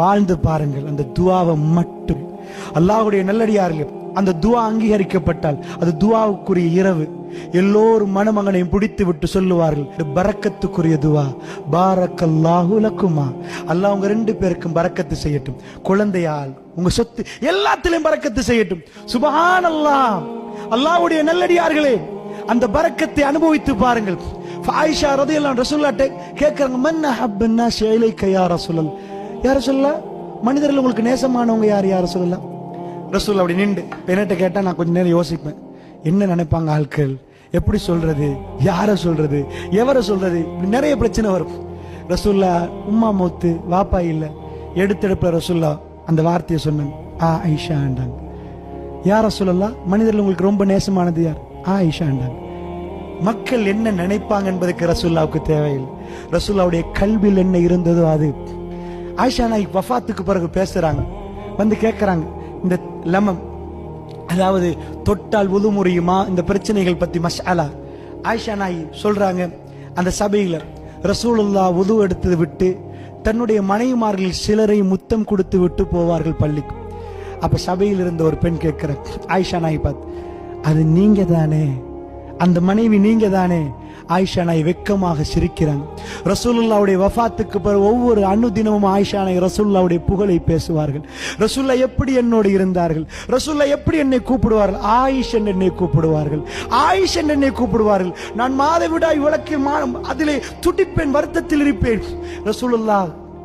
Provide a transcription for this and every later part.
வாழ்ந்து பாருங்கள். அந்த துவாவை மட்டும். அல்லாவுடைய நல்லடியார்கள் அந்த துவா அங்கீகரிக்கப்பட்டால் அது துவாவுக்குரிய இரவு. எல்லோரும் மணமகனையும் பிடித்து விட்டு சொல்லுவார்கள் பறக்கத்துக்குரிய துவா. பாரக்கல்லாஹு லக்குமா. அல்லாஹ் உங்க ரெண்டு பேருக்கும் பறக்கத்து செய்யட்டும். குழந்தையால் உங்க சொத்து எல்லாத்திலையும் பறக்கத்து செய்யட்டும். சுபஹான் அல்லாஹ் அல்லாஹ்வுடைய நல்லடியார்களே அந்த பறக்கத்தை அனுபவித்து பாருங்கள். ஆயிஷா ரதையெல்லாம் ரசூலுல்லாஹ்ட்ட கேட்கறாங்க மன்ன ஹப்பன்னா நாஸ் கையா யா ரசூலல் யார சொல்லலாம் மனிதர்கள் உங்களுக்கு நேசமானவங்க யார் யார சொல்லலாம் ரசூல் அப்படி நின்று என்னட்ட கேட்டா நான் கொஞ்ச நேரம் யோசிப்பேன். என்ன நினைப்பாங்க ஆட்கள்? எப்படி சொல்றது? யார சொல்றது? எவரை சொல்றது? இப்படி நிறைய பிரச்சனை வரும். ரசூல்லா உம்மா மௌத்து வாப்பா இல்ல. எடுத்தெடுப்பில் ரசூல்லா அந்த வார்த்தையை சொன்னாங்க ஆ ஐஷாண்டாங்க யார சொல்லலாம் மனிதர்கள் உங்களுக்கு ரொம்ப நேசமானது யார்? ஆ ஐஷாண்டாங்க மக்கள் என்ன நினைப்பாங்க என்பதற்கு ரசூல்லாவுக்கு தேவையில்லை. ரசூல்லாவுடைய கல்வியில் என்ன இருந்ததோ அது. ஆயிஷா நாய்க்கு வஃபாத்துக்கு பிறகு பேசுறாங்க. வந்து கேட்கறாங்க இந்த லெமம் அதாவது தொட்டால் உது முறையுமா? இந்த பிரச்சனைகள் பத்தி மஷாலா ஆயிஷா நாய் சொல்றாங்க. அந்த சபையில ரசூலுல்லா உது எடுத்து விட்டு தன்னுடைய மனைவிமார்கள் சிலரை முத்தம் கொடுத்து விட்டு போவார்கள் பள்ளிக்கு. அப்ப சபையில் இருந்த ஒரு பெண் கேட்கிற ஆயிஷா நாய் பார்த்து அது நீங்க தானே அந்த மனைவி நீங்க தானே ஆயிஷா நாய் வெக்கமாக சிரிக்கிறாங்க ரசூலுல்லாவுடைய வஃபாத்துக்கு பிறகு ஒவ்வொரு அனுதினமும் ஆயிஷா நாய் ரசூல்லாவுடைய புகழை பேசுவார்கள். ரசூல்லா எப்படி என்னோடு இருந்தார்கள்? ரசூல்லா எப்படி என்னை கூப்பிடுவார்கள்? ஆயிஷ் என்று என்னை கூப்பிடுவார்கள். ஆயிஷ் என்று என்னை கூப்பிடுவார்கள். நான் மாதவிடாய் விளக்கில் மா அதிலே துடிப்பேன் வருத்தத்தில் இருப்பேன். ரசூலுல்லா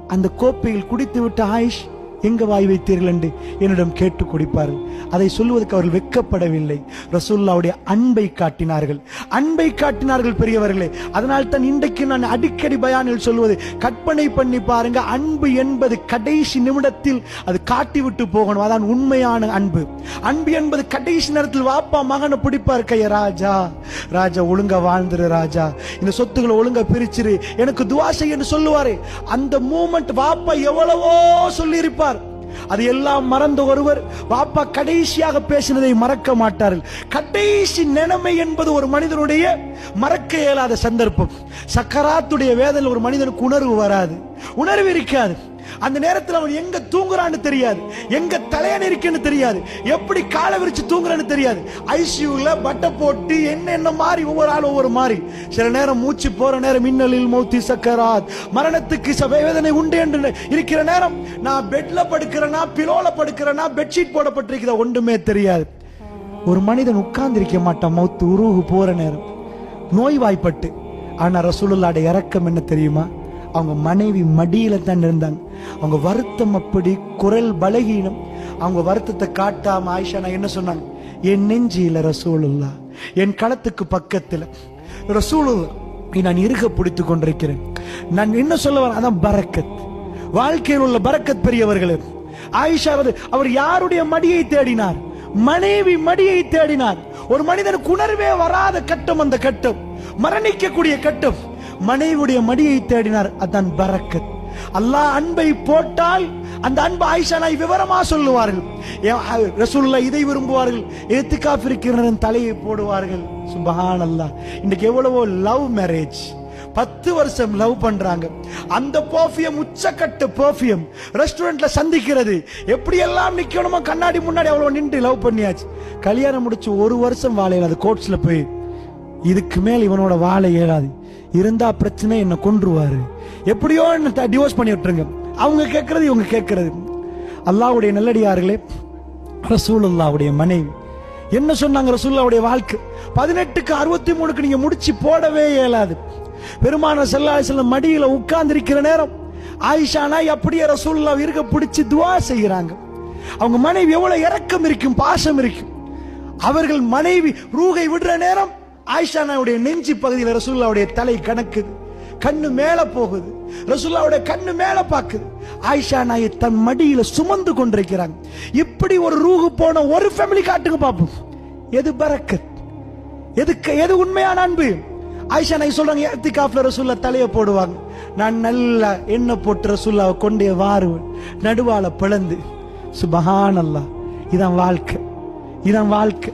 அந்த கோப்பையில் குடித்து விட்ட ஆயிஷ் எங்க வாய் வைத்தீர்கள் என்று என்னிடம் கேட்டு குடிப்பார்கள். அதை சொல்லுவதற்கு அவர்கள் வெட்கப்படவில்லை. ரசூல்லாவுடைய அன்பை காட்டினார்கள். அன்பை காட்டினார்கள் பெரியவர்களே. அதனால் தான் இன்றைக்கு நான் அடிக்கடி பயானில் சொல்வது கற்பனை பண்ணி பாருங்க அன்பு என்பது கடைசி நிமிடத்தில் அது காட்டிவிட்டு போகணும். அதான் உண்மையான அன்பு. அன்பு என்பது கடைசி நேரத்தில் வாப்பா மகனை பிடிப்பார் கைய ராஜா ராஜா ஒழுங்கா வாழ்ந்துரு ராஜா. இந்த சொத்துக்களை ஒழுங்கா பிரிச்சிரு. எனக்கு துவாசை என்று சொல்லுவாரு. அந்த மூமெண்ட் வாப்பா எவ்வளவோ சொல்லியிருப்பார். அது எல்லாம் மறந்த ஒருவர் பாப்பா கடைசியாக பேசினதை மறக்க மாட்டார்கள். கடைசி நிலைமை என்பது ஒரு மனிதனுடைய மறக்க இயலாத சந்தர்ப்பம். சக்கராத்துடைய வேதனை ஒரு மனிதனுக்கு உணர்வு வராது. உணர்வு இருக்காது. அந்த நேரத்தில் அவன் எங்க தூங்குறான்னு தெரியாது. எங்க தலையணை இருக்குன்னு தெரியாது. எப்படி காலை விரிச்சு தூங்குறான்னு தெரியாது. ஐசியூல பட்டை போட்டு என்ன என்ன மாறி ஒவ்வொரு ஆள் ஒவ்வொரு மாறி. சில நேரம் மூச்சு போற நேரம் மின்னலில் மௌத்தி சக்கராத். மரணத்துக்கு சபைவேதனை வேதனை உண்டு என்று இருக்கிற நேரம் நான் பெட்ல படுக்கிறேனா பிலோல படுக்கிறேனா பெட்ஷீட் போடப்பட்டிருக்கிறதா ஒன்றுமே தெரியாது. ஒரு மனிதன் உட்கார்ந்திருக்க மாட்டான் மௌத்து உருகு போற நேரம். நோய்வாய்ப்பட்டு. ஆனா ரசூலுல்லாட இறக்கம் என்ன தெரியுமா? அவங்க மனைவி மடியில தான் இருந்தாங்க. அவங்க வருத்தம் அப்படி குரல் பலகீனம். அவங்க வருத்தத்தை காட்டாம ஆயிஷா நான் என்ன சொன்னாங்க? என் நெஞ்சியில ரசூலுல்லா என் களத்துக்கு பக்கத்துல ரசூலுல்லா நான் இருக பிடித்து கொண்டிருக்கிறேன். நான் என்ன சொல்ல வரேன்? அதான் பரக்கத் வாழ்க்கையில் உள்ள பரக்கத் பெரியவர்களே. ஆயிஷா அவர் யாருடைய மடியை தேடினார்? மனைவி மடியை தேடினார். ஒரு மனிதனுக்கு உணர்வே வராத கட்டம் அந்த கட்டம். மரணிக்கக்கூடிய கட்டம். மனைவியுடைய மடியை தேடினார். அதான் பரக்கத் அல்லாஹ் அன்பை போட்டால் அந்த அன்பு ஆயிஷா நாய் விவரமா சொல்லுவார்கள். ரசூல்லா இதை விரும்புவார்கள். ஏத்துக்காப் தலையை போடுவார்கள். சுபஹான் அல்லாஹ் இன்னைக்கு எவ்வளவோ லவ் மேரேஜ். பத்து வருஷம் லவ் பண்றாங்க. அந்த பர்ஃபியம் உச்சக்கட்டு பர்ஃபியம் ரெஸ்டாரண்ட்ல சந்திக்கிறது. எப்படி எல்லாம் நிக்கணுமோ கண்ணாடி முன்னாடி அவ்வளவு நின்று லவ் பண்ணியாச்சு. கல்யாணம் முடிச்சு ஒரு வருஷம் வாழையில் அது கோட்ஸ்ல போய். இதுக்கு மேல் இவனோட வாழை இயலாது இருந்தா பிரச்சனை என்ன கொன்றுவாரு. எப்படியோ என்ன டிவோர்ஸ் பண்ணி விட்டுருங்க. அவங்க கேட்கறது இவங்க கேட்கறது. அல்லாவுடைய நல்லடியார்களே ரசூலுல்லாவுடைய மனைவி. என்ன சொன்னாங்க ரசூல்லாவுடைய வாழ்க்கை? பதினெட்டுக்கு அறுபத்தி மூணுக்கு நீங்க முடிச்சு போடவே இயலாது. பெருமான செல்லாசல மடியில உட்கார்ந்து இருக்கிற நேரம் ஆயிஷா நாய் அப்படியே ரசூல்லா இருக்க பிடிச்சு துவா செய்கிறாங்க. அவங்க மனைவி எவ்வளவு இறக்கம் இருக்கும் பாசம் இருக்கும். அவர்கள் மனைவி ரூகை விடுற நேரம் ஆயிஷானாவுடைய நெஞ்சு பகுதியில் ரசூல்லாவுடைய தலை கணக்குது. கண்ணு மேல போகுது. ரசூல்லாவுடைய கண்ணு மேல பாக்குது. ஆயிஷா நாயை தன் மடியில சுமந்து கொண்டிருக்கிறாங்க. இப்படி ஒரு ரூகு போன ஒரு ஃபேமிலி காட்டுங்க பாப்போம். எது பரக்கத் எதுக்கு எது உண்மையான அன்பு? ஆயிஷா நாய் சொல்றாங்க எத்திகாஃப்ல ரசூல்லா தலைய போடுவாங்க. நான் நல்லா எண்ணெய் போட்டு ரசூல்லாவை கொண்டே வாருவேன். நடுவால பிளந்து. சுபஹான் அல்லாஹ் இதான் வாழ்க்கை. இதான் வாழ்க்கை.